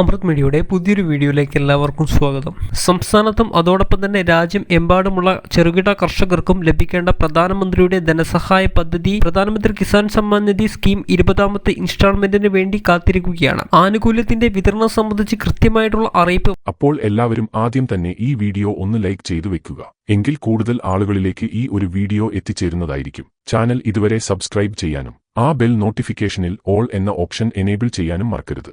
അമൃത് മീഡിയയുടെ പുതിയൊരു വീഡിയോയിലേക്ക് എല്ലാവർക്കും സ്വാഗതം. സംസ്ഥാനത്തും അതോടൊപ്പം തന്നെ രാജ്യം എമ്പാടുമുള്ള ചെറുകിട കർഷകർക്കും ലഭിക്കേണ്ട പ്രധാനമന്ത്രിയുടെ ധനസഹായ പദ്ധതി പ്രധാനമന്ത്രി കിസാൻ സമ്മാൻ നിധി സ്കീം ഇരുപതാമത്തെ ഇൻസ്റ്റാൾമെന്റിന് വേണ്ടി കാത്തിരിക്കുകയാണ്. ആനുകൂല്യത്തിന്റെ വിതരണം സംബന്ധിച്ച് കൃത്യമായിട്ടുള്ള അറിയിപ്പ് അപ്പോൾ എല്ലാവരും ആദ്യം തന്നെ ഈ വീഡിയോ ഒന്ന് ലൈക്ക് ചെയ്തു വെക്കുക. എങ്കിൽ കൂടുതൽ ആളുകളിലേക്ക് ഈ ഒരു വീഡിയോ എത്തിച്ചേരുന്നതായിരിക്കും. ചാനൽ ഇതുവരെ സബ്സ്ക്രൈബ് ചെയ്യാനും ആ ബെൽ നോട്ടിഫിക്കേഷനിൽ ഓൾ എന്ന ഓപ്ഷൻ എനേബിൾ ചെയ്യാനും മറക്കരുത്.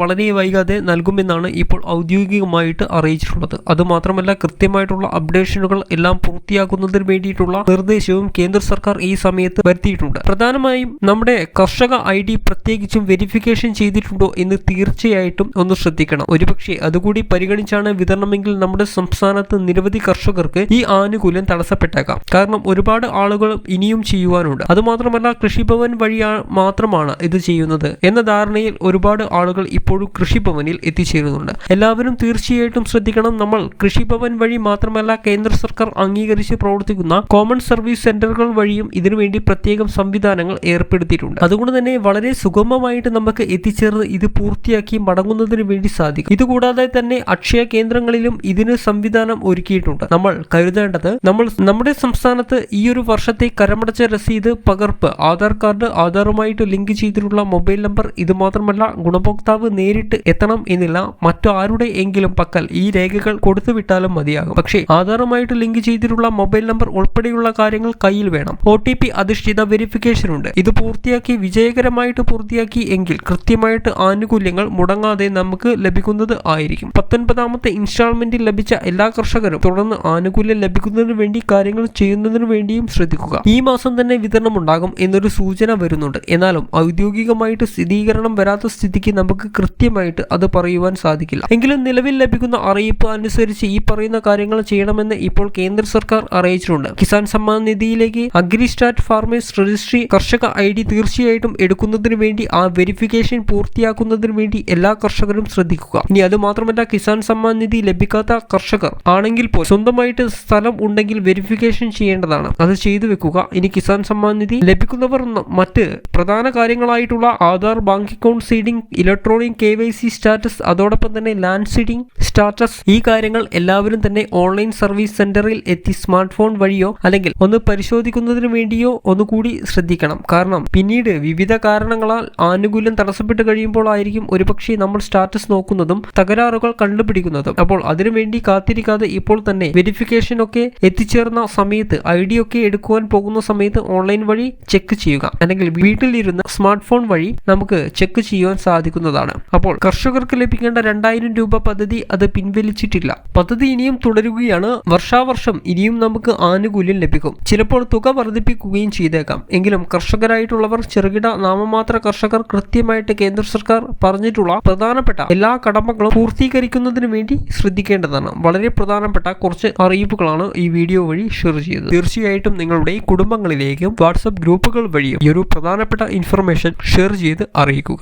വളരെ വൈകാതെ നൽകുമെന്നാണ് ഇപ്പോൾ ഔദ്യോഗികമായിട്ട് അറിയിച്ചിട്ടുള്ളത്. അതുമാത്രമല്ല കൃത്യമായിട്ടുള്ള അപ്ഡേഷനുകൾ എല്ലാം പൂർത്തിയാക്കുന്നതിന് വേണ്ടിയിട്ടുള്ള നിർദ്ദേശവും കേന്ദ്ര സർക്കാർ ഈ സമയത്ത് വരുത്തിയിട്ടുണ്ട്. പ്രധാനമായും നമ്മുടെ കർഷക ഐ ഡി പ്രത്യേകിച്ചും വെരിഫിക്കേഷൻ ചെയ്തിട്ടുണ്ടോ എന്ന് തീർച്ചയായിട്ടും ഒന്ന് ശ്രദ്ധിക്കണം. ഒരുപക്ഷെ അതുകൂടി പരിഗണിച്ചാണ് വിതരണമെങ്കിൽ നമ്മുടെ സംസ്ഥാനത്ത് നിരവധി കർഷകർക്ക് ഈ ആനുകൂല്യം തടസ്സപ്പെട്ടേക്കാം. കാരണം ഒരുപാട് ആളുകൾ ഇനിയും ചെയ്യുവാനുണ്ട്. അതുമാത്രമല്ല കൃഷിഭവൻ വഴിയാ മാത്രമാണ് ഇത് ചെയ്യുന്നത്. എന്ന ധാരണയിൽ ഒരുപാട് ആളുകൾ ഇപ്പോഴും കൃഷിഭവനിൽ എത്തിച്ചേരുന്നുണ്ട്. എല്ലാവരും തീർച്ചയായിട്ടും ശ്രദ്ധിക്കണം. നമ്മൾ കൃഷിഭവൻ വഴി മാത്രമല്ല കേന്ദ്ര സർക്കാർ അംഗീകരിച്ച് പ്രവർത്തിക്കുന്ന കോമൺ സർവീസ് സെന്ററുകൾ വഴിയും ഇതിനുവേണ്ടി പ്രത്യേകം സംവിധാനങ്ങൾ ഏർപ്പെടുത്തിയിട്ടുണ്ട്. അതുകൊണ്ട് തന്നെ വളരെ സുഗമമായിട്ട് നമുക്ക് എത്തിച്ചേർന്ന് ഇത് പൂർത്തിയാക്കി മടങ്ങുന്നതിന് വേണ്ടി സാധിക്കും. ഇതുകൂടാതെ തന്നെ അക്ഷയ കേന്ദ്രങ്ങളിലും ഇതിന് സംവിധാനം ഒരുക്കിയിട്ടുണ്ട്. നമ്മൾ കരുതേണ്ടത് നമ്മൾ നമ്മുടെ സംസ്ഥാനത്ത് ഈ ഒരു വർഷത്തെ കരമടച്ച രസീത് പകർപ്പ് ആധാർ കാർഡ് ആധാറുമായിട്ട് ലിങ്ക് ചെയ്തിട്ടുള്ള മൊബൈൽ നമ്പർ ഇത് മാത്രമല്ല ഗുണഭോക്താവ് നേരിട്ട് എത്തണം എന്നില്ല. മറ്റു ആരുടെ എങ്കിലും പക്കൽ ഈ രേഖകൾ കൊടുത്തുവിട്ടാലും മതിയാകും. പക്ഷേ ആധാറുമായിട്ട് ലിങ്ക് ചെയ്തിട്ടുള്ള മൊബൈൽ നമ്പർ ഉൾപ്പെടെയുള്ള കാര്യങ്ങൾ കയ്യിൽ വേണം. ഒ ടി പി അധിഷ്ഠിത വെരിഫിക്കേഷൻ ഉണ്ട്. ഇത് പൂർത്തിയാക്കി വിജയകരമായിട്ട് പൂർത്തിയാക്കി എങ്കിൽ കൃത്യമായിട്ട് ആനുകൂല്യങ്ങൾ മുടങ്ങാതെ നമുക്ക് ലഭിക്കുന്നത് ആയിരിക്കും. പത്തൊൻപതാമത്തെ ഇൻസ്റ്റാൾമെന്റിൽ ലഭിച്ച എല്ലാ കർഷകരും തുടർന്ന് ആനുകൂല്യം ലഭിക്കുന്നതിന് വേണ്ടി കാര്യങ്ങൾ ചെയ്യുന്നതിന് വേണ്ടിയും ശ്രദ്ധിക്കുക. ഈ മാസം തന്നെ വിതരണം ഉണ്ടാകും എന്നൊരു സൂചന വരുന്നുണ്ട്. എന്നാലും ഔദ്യോഗികമായിട്ട് സ്ഥിരീകരണം വരാത്ത സ്ഥിതിക്ക് നമുക്ക് കൃത്യമായിട്ട് അത് പറയുവാൻ സാധിക്കില്ല. എങ്കിലും നിലവിൽ ലഭിക്കുന്ന അറിയിപ്പ് അനുസരിച്ച് ഈ പറയുന്ന കാര്യങ്ങൾ ചെയ്യണമെന്ന് ഇപ്പോൾ കേന്ദ്ര സർക്കാർ അറിയിച്ചിട്ടുണ്ട്. കിസാൻ സമ്മാൻ നിധിയിലേക്ക് അഗ്രിസ്റ്റാറ്റ് ഫാർമേഴ്സ് രജിസ്ട്രി കർഷക ഐ ഡി തീർച്ചയായിട്ടും എടുക്കുന്നതിന് വേണ്ടി ആ വെരിഫിക്കേഷൻ പൂർത്തിയാക്കുന്നതിന് വേണ്ടി എല്ലാ കർഷകരും ശ്രദ്ധിക്കുക. ഇനി അത് മാത്രമല്ല കിസാൻ സമ്മാൻ നിധി ലഭിക്കാത്ത കർഷകർ ആണെങ്കിൽ പോലും സ്വന്തമായിട്ട് സ്ഥലം ഉണ്ടെങ്കിൽ വെരിഫിക്കേഷൻ ചെയ്യേണ്ടതാണ്. അത് ചെയ്തു വെക്കുക. ഇനി കിസാൻ സമ്മാൻ നിധി ലഭിക്കുന്നവർ മറ്റ് പ്രധാന കാര്യങ്ങളായിട്ടുള്ള Aadhaar bank account seeding electronic K Y C status അതോടൊപ്പം തന്നെ ലാൻഡ് സീഡിംഗ് സ്റ്റാറ്റസ്. ഈ കാര്യങ്ങൾ എല്ലാവരും തന്നെ ഓൺലൈൻ സർവീസ് സെന്ററിൽ എത്തി സ്മാർട്ട് ഫോൺ വഴിയോ അല്ലെങ്കിൽ ഒന്ന് പരിശോധിക്കുന്നതിന് വേണ്ടിയോ ഒന്നുകൂടി ശ്രദ്ധിക്കണം. കാരണം പിന്നീട് വിവിധ കാരണങ്ങളാൽ ആനുകൂല്യം തടസ്സപ്പെട്ട് കഴിയുമ്പോൾ ആയിരിക്കും ഒരുപക്ഷെ നമ്മൾ സ്റ്റാറ്റസ് നോക്കുന്നതും തകരാറുകൾ കണ്ടുപിടിക്കുന്നതും. അപ്പോൾ അതിനുവേണ്ടി കാത്തിരിക്കാതെ ഇപ്പോൾ തന്നെ വെരിഫിക്കേഷൻ ഒക്കെ എത്തിച്ചേർന്ന സമയത്ത് ഐ ഡി ഒക്കെ എടുക്കുവാൻ പോകുന്ന സമയത്ത് ഓൺലൈൻ വഴി ചെക്ക് ചെയ്യുക. അല്ലെങ്കിൽ വീട്ടിലിരുന്ന് സ്മാർട്ട് ഫോൺ വഴി നമുക്ക് ചെക്ക് ചെയ്യുവാൻ സാധിക്കുന്നതാണ്. അപ്പോൾ കർഷകർക്ക് ലഭിക്കേണ്ട രണ്ടായിരം രൂപ പദ്ധതി അത് പിൻവലിച്ചിട്ടില്ല. പദ്ധതി ഇനിയും തുടരുകയാണ്. വർഷാവർഷം ഇനിയും നമുക്ക് ആനുകൂല്യം ലഭിക്കും. ചിലപ്പോൾ തുക വർദ്ധിപ്പിക്കുകയും ചെയ്തേക്കാം. എങ്കിലും കർഷകരായിട്ടുള്ളവർ ചെറുകിട നാമമാത്ര കർഷകർ കൃത്യമായിട്ട് കേന്ദ്ര സർക്കാർ പറഞ്ഞിട്ടുള്ള പ്രധാനപ്പെട്ട എല്ലാ കടമകളും പൂർത്തീകരിക്കുന്നതിന് വേണ്ടി ശ്രദ്ധിക്കേണ്ടതാണ്. വളരെ പ്രധാനപ്പെട്ട കുറച്ച് അറിയിപ്പുകളാണ് ഈ വീഡിയോ വഴി ഷെയർ ചെയ്തത്. തീർച്ചയായിട്ടും നിങ്ങളുടെ കുടുംബങ്ങളിലേക്കും വാട്സപ്പ് ഗ്രൂപ്പുകൾ വഴിയും ഈ ഒരു പ്രധാനപ്പെട്ട ഇൻഫർമേഷൻ ഷെയർ ചെയ്ത് അറിയിക്കുക.